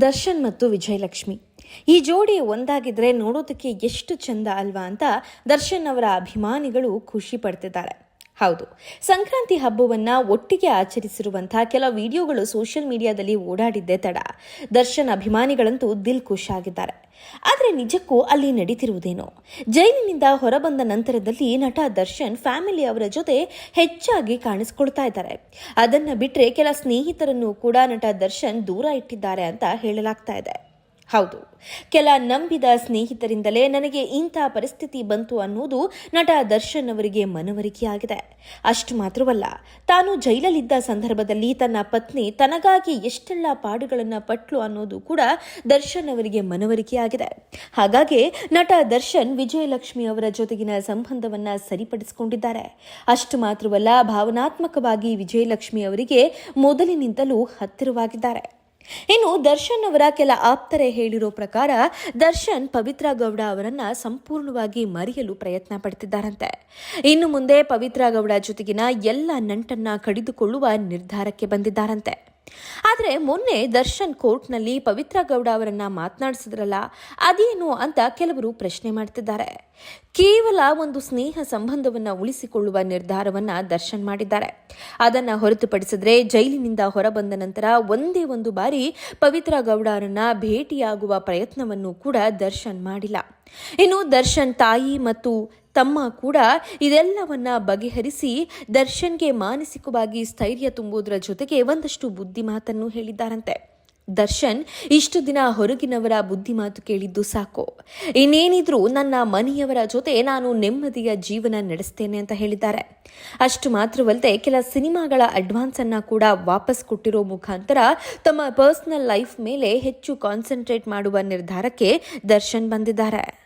ದರ್ಶನ್ ಮತ್ತು ವಿಜಯಲಕ್ಷ್ಮಿ. ಈ ಜೋಡಿ ಒಂದಾಗಿದ್ರೆ ನೋಡೋದಕ್ಕೆ ಎಷ್ಟು ಚಂದ ಅಲ್ವಾ ಅಂತ ದರ್ಶನ್ ಅವರ ಅಭಿಮಾನಿಗಳು ಖುಷಿ ಪಡ್ತಿದ್ದಾರೆ. ಹೌದು. ಸಂಕ್ರಾಂತಿ ಹಬ್ಬವನ್ನ ಒಟ್ಟಿಗೆ ಆಚರಿಸಿರುವಂತಹ ಕೆಲ ವಿಡಿಯೋಗಳು ಸೋಷಿಯಲ್ ಮೀಡಿಯಾದಲ್ಲಿ ಓಡಾಡಿದ್ದೇ ತಡ. ದರ್ಶನ್ ಅಭಿಮಾನಿಗಳಂತೂ ದಿಲ್ ಖುಷ್ ಆಗಿದ್ದಾರೆ. ಆದರೆ ನಿಜಕ್ಕೂ ಅಲ್ಲಿ ನಡೀತಿರುವುದೇನೋ? ಜೈಲಿನಿಂದ ಹೊರಬಂದ ನಂತರದಲ್ಲಿ ನಟ ದರ್ಶನ್ ಫ್ಯಾಮಿಲಿ ಅವರ ಜೊತೆ ಹೆಚ್ಚಾಗಿ ಕಾಣಿಸ್ಕೊಳ್ತಾ ಇದ್ದಾರೆ. ಅದನ್ನ ಬಿಟ್ಟರೆ ಕೆಲ ಸ್ನೇಹಿತರನ್ನು ಕೂಡ ನಟ ದರ್ಶನ್ ದೂರ ಇಟ್ಟಿದ್ದಾರೆ ಅಂತ ಹೇಳಲಾಗ್ತಾ ಇದೆ. ಹೌದು. ಕೆಲ ನಂಬಿದ ಸ್ನೇಹಿತರಿಂದಲೇ ನನಗೆ ಇಂಥ ಪರಿಸ್ಥಿತಿ ಬಂತು ಅನ್ನೋದು ನಟ ದರ್ಶನ್ ಅವರಿಗೆ ಮನವರಿಕೆಯಾಗಿದೆ. ಅಷ್ಟು ಮಾತ್ರವಲ್ಲ, ತಾನು ಜೈಲಲ್ಲಿದ್ದ ಸಂದರ್ಭದಲ್ಲಿ ತನ್ನ ಪತ್ನಿ ತನಗಾಗಿ ಎಷ್ಟೆಲ್ಲ ಪಾಡುಗಳನ್ನು ಪಟ್ಲು ಅನ್ನೋದು ಕೂಡ ದರ್ಶನ್ ಅವರಿಗೆ ಮನವರಿಕೆಯಾಗಿದೆ. ಹಾಗಾಗಿ ನಟ ದರ್ಶನ್ ವಿಜಯಲಕ್ಷ್ಮಿ ಅವರ ಜೊತೆಗಿನ ಸಂಬಂಧವನ್ನು ಸರಿಪಡಿಸಿಕೊಂಡಿದ್ದಾರೆ. ಅಷ್ಟು ಮಾತ್ರವಲ್ಲ, ಭಾವನಾತ್ಮಕವಾಗಿ ವಿಜಯಲಕ್ಷ್ಮಿ ಅವರಿಗೆ ಮೊದಲಿನಿಂದಲೂ ಹತ್ತಿರವಾಗಿದ್ದಾರೆ. ಇನ್ನು ದರ್ಶನ್ ಅವರ ಕೆಲ ಆಪ್ತರೆ ಹೇಳಿರೋ ಪ್ರಕಾರ, ದರ್ಶನ್ ಪವಿತ್ರ ಗೌಡ ಅವರನ್ನ ಸಂಪೂರ್ಣವಾಗಿ ಮರೆಯಲು ಪ್ರಯತ್ನ ಪಡ್ತಿದ್ದಾರಂತೆ. ಇನ್ನು ಮುಂದೆ ಪವಿತ್ರ ಗೌಡ ಜೊತೆಗಿನ ಎಲ್ಲ ನಂಟನ್ನ ಕಡಿದುಕೊಳ್ಳುವ ನಿರ್ಧಾರಕ್ಕೆ ಬಂದಿದ್ದಾರಂತೆ. ಆದರೆ ಮೊನ್ನೆ ದರ್ಶನ್ ಕೋರ್ಟ್ನಲ್ಲಿ ಪವಿತ್ರ ಗೌಡ ಅವರನ್ನ ಮಾತನಾಡಿಸಿದ್ರಲ್ಲ, ಅದೇನು ಅಂತ ಕೆಲವರು ಪ್ರಶ್ನೆ ಮಾಡ್ತಿದ್ದಾರೆ. ಕೇವಲ ಒಂದು ಸ್ನೇಹ ಸಂಬಂಧವನ್ನ ಉಳಿಸಿಕೊಳ್ಳುವ ನಿರ್ಧಾರವನ್ನ ದರ್ಶನ್ ಮಾಡಿದ್ದಾರೆ. ಅದನ್ನ ಹೊರತುಪಡಿಸಿದ್ರೆ ಜೈಲಿನಿಂದ ಹೊರಬಂದ ನಂತರ ಒಂದೇ ಒಂದು ಬಾರಿ ಪವಿತ್ರ ಗೌಡ ಅವರನ್ನ ಭೇಟಿಯಾಗುವ ಪ್ರಯತ್ನವನ್ನು ಕೂಡ ದರ್ಶನ್ ಮಾಡಿಲ್ಲ. ಇನ್ನು ದರ್ಶನ್ ತಾಯಿ ಮತ್ತು ತಮ್ಮ ಕೂಡ ಇದೆಲ್ಲವನ್ನ ಬಗೆಹರಿಸಿ ದರ್ಶನ್ಗೆ ಮಾನಸಿಕವಾಗಿ ಸ್ಥೈರ್ಯ ತುಂಬುವುದರ ಜೊತೆಗೆ ಒಂದಷ್ಟು ಬುದ್ಧಿ ಮಾತನ್ನು ಹೇಳಿದ್ದಾರಂತೆ. ದರ್ಶನ್, ಇಷ್ಟು ದಿನ ಹೊರಗಿನವರ ಬುದ್ಧಿ ಮಾತು ಕೇಳಿದ್ದು ಸಾಕು. ಇನ್ನೇನಿದ್ರೂ ನನ್ನ ಮನೆಯವರ ಜೊತೆ ನಾನು ನೆಮ್ಮದಿಯ ಜೀವನ ನಡೆಸ್ತೇನೆ ಅಂತ ಹೇಳಿದ್ದಾರೆ. ಅಷ್ಟು ಮಾತ್ರವಲ್ಲದೆ ಕೆಲ ಸಿನಿಮಾಗಳ ಅಡ್ವಾನ್ಸ್ ಅನ್ನ ಕೂಡ ವಾಪಸ್ ಕೊಟ್ಟಿರೋ ಮುಖಾಂತರ ತಮ್ಮ ಪರ್ಸನಲ್ ಲೈಫ್ ಮೇಲೆ ಹೆಚ್ಚು ಕಾನ್ಸಂಟ್ರೇಟ್ ಮಾಡುವ ನಿರ್ಧಾರಕ್ಕೆ ದರ್ಶನ್ ಬಂದಿದ್ದಾರೆ.